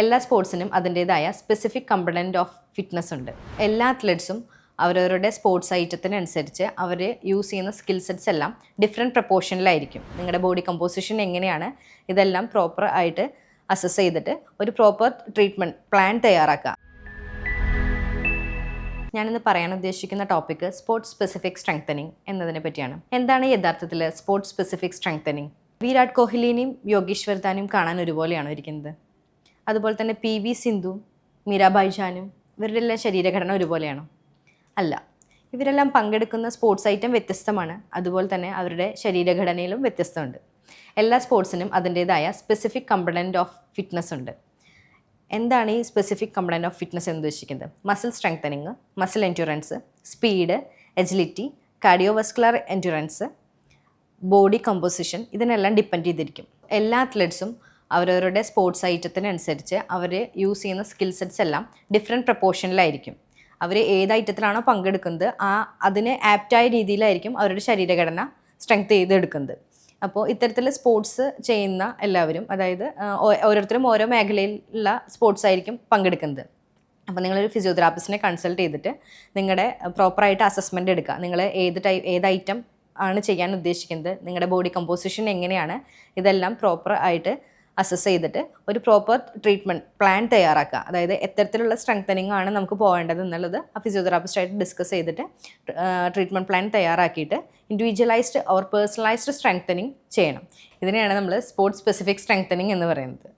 എല്ലാ സ്പോർട്സിനും അതിന്റേതായ specific component of fitness ഉണ്ട്. എല്ലാ അത്ലറ്റ്സും അവരവരുടെ സ്പോർട്സ് ഐറ്റത്തിനനുസരിച്ച് അവർ യൂസ് ചെയ്യുന്ന സ്കിൽ സെറ്റ്സ് എല്ലാം ഡിഫറെന്റ് പ്രപ്പോർഷനിലായിരിക്കും നിങ്ങളുടെ ബോഡി കമ്പോസിഷൻ എങ്ങനെയാണ് ഇതെല്ലാം പ്രോപ്പർ ആയിട്ട് അസസ് ചെയ്തിട്ട് ഒരു പ്രോപ്പർ ട്രീറ്റ്മെന്റ് പ്ലാൻ തയ്യാറാക്കുക. ഞാനിന്ന് പറയാൻ ഉദ്ദേശിക്കുന്ന ടോപ്പിക്ക് സ്പോർട്സ് സ്പെസിഫിക് സ്ട്രെങ്തനിങ് എന്നതിനെ പറ്റിയാണ്. എന്താണ് യഥാർത്ഥത്തിൽ സ്പോർട്സ് സ്പെസിഫിക് സ്ട്രെങ്തനിങ് വിരാട് കോഹ്ലിനെയും യോഗീശ്വർ ദാനും കാണാൻ ഒരുപോലെയാണ് ഇരിക്കുന്നത്? അതുപോലെ തന്നെ പി വി സിന്ധു മീരാബായ് ജാനും ഇവരുടെ എല്ലാം ശരീരഘടന ഒരുപോലെയാണോ? അല്ല. ഇവരെല്ലാം പങ്കെടുക്കുന്ന സ്പോർട്സ് ഐറ്റം വ്യത്യസ്തമാണ്. അതുപോലെ തന്നെ അവരുടെ ശരീരഘടനയിലും വ്യത്യസ്തമുണ്ട്. എല്ലാ സ്പോർട്സിനും അതിന്റേതായ സ്പെസിഫിക് കമ്പണന്റ് ഓഫ് ഫിറ്റ്നസ് ഉണ്ട്. എന്താണ് ഈ സ്പെസിഫിക് കമ്പണന്റ് ഓഫ് ഫിറ്റ്നസ് എന്ന് ഉദ്ദേശിക്കുന്നത്? Muscle strengthening muscle endurance speed agility cardiovascular endurance body composition ഇതിനെല്ലാം ഡിപ്പെൻഡ് ചെയ്തിരിക്കും. എല്ലാ അത്ലറ്റ്സും അവരവരുടെ സ്പോർട്സ് ഐറ്റത്തിനനുസരിച്ച് അവർ യൂസ് ചെയ്യുന്ന സ്കിൽ സെറ്റ്സ് എല്ലാം ഡിഫറെന്റ് പ്രപ്പോർഷനിലായിരിക്കും അവർ ഏത് ഐറ്റത്തിലാണോ പങ്കെടുക്കുന്നത് ആ അതിന് ആപ്റ്റായ രീതിയിലായിരിക്കും അവരുടെ ശരീരഘടന സ്ട്രെങ്ത് ചെയ്തെടുക്കുന്നത്. അപ്പോൾ ഇത്തരത്തിൽ സ്പോർട്സ് ചെയ്യുന്ന എല്ലാവരും അതായത് ഓരോരുത്തരും ഓരോ മേഖലയിലുള്ള സ്പോർട്സ് ആയിരിക്കും പങ്കെടുക്കുന്നത്. അപ്പോൾ നിങ്ങളൊരു ഫിസിയോതെറാപ്പിസ്റ്റിനെ കൺസൾട്ട് ചെയ്തിട്ട് നിങ്ങളുടെ പ്രോപ്പറായിട്ട് അസസ്മെന്റ് എടുക്കുക നിങ്ങൾ ഏത് ടൈപ്പ് ഏത് ഐറ്റം ആണ് ചെയ്യാൻ ഉദ്ദേശിക്കുന്നത് നിങ്ങളുടെ ബോഡി കമ്പോസിഷൻ എങ്ങനെയാണ് ഇതെല്ലാം പ്രോപ്പർ ആയിട്ട് അസസ് ചെയ്തിട്ട് ഒരു പ്രോപ്പർ ട്രീറ്റ്മെന്റ് പ്ലാൻ തയ്യാറാക്കുക. അതായത് എത്തരത്തിലുള്ള സ്ട്രെങ്തനിങ് ആണ് നമുക്ക് പോകേണ്ടത് എന്നുള്ളത് ആ ഫിസിയോതെറാപ്പിസ്റ്റായിട്ട് ഡിസ്കസ് ചെയ്തിട്ട് ട്രീറ്റ്മെന്റ് പ്ലാൻ തയ്യാറാക്കിയിട്ട് ഇൻഡിവിജ്വലൈസ്ഡ് ഓർ പേഴ്സണലൈസ്ഡ് സ്ട്രെങ്തനിങ് ചെയ്യണം. ഇതിനെയാണ് നമ്മൾ സ്പോർട്സ് സ്പെസിഫിക് സ്ട്രെങ്തനിങ് എന്ന് പറയുന്നത്.